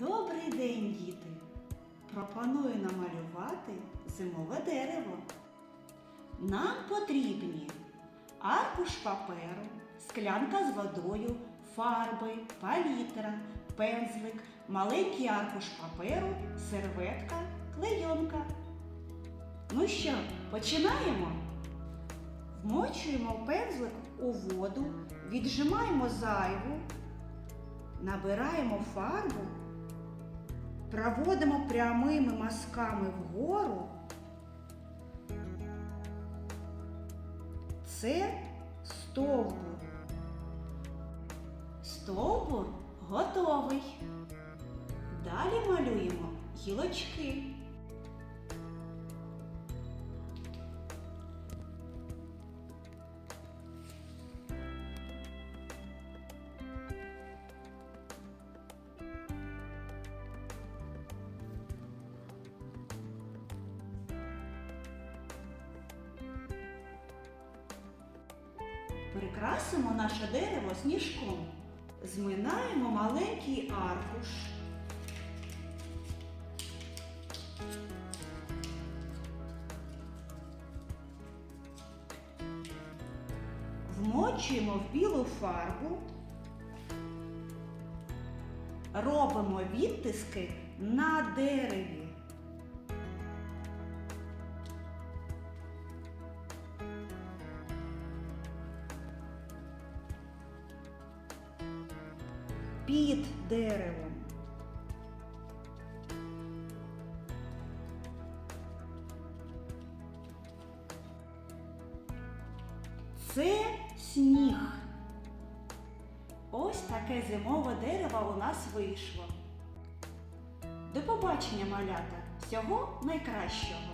Добрий день, діти! Пропоную намалювати зимове дерево. Нам потрібні аркуш паперу, склянка з водою, фарби, палітра, пензлик, маленький аркуш паперу, серветка, клейонка. Ну що, починаємо? Вмочуємо пензлик у воду, віджимаємо зайву, набираємо фарбу, проводимо прямими мазками вгору. Це стовбур. Стовбур готовий. Далі малюємо гілочки. Прикрасимо наше дерево сніжком. Зминаємо маленький аркуш. Вмочуємо в білу фарбу. Робимо відтиски на дереві. Під деревом. Це сніг. Ось таке зимове дерево у нас вийшло. До побачення, малята! Всього найкращого!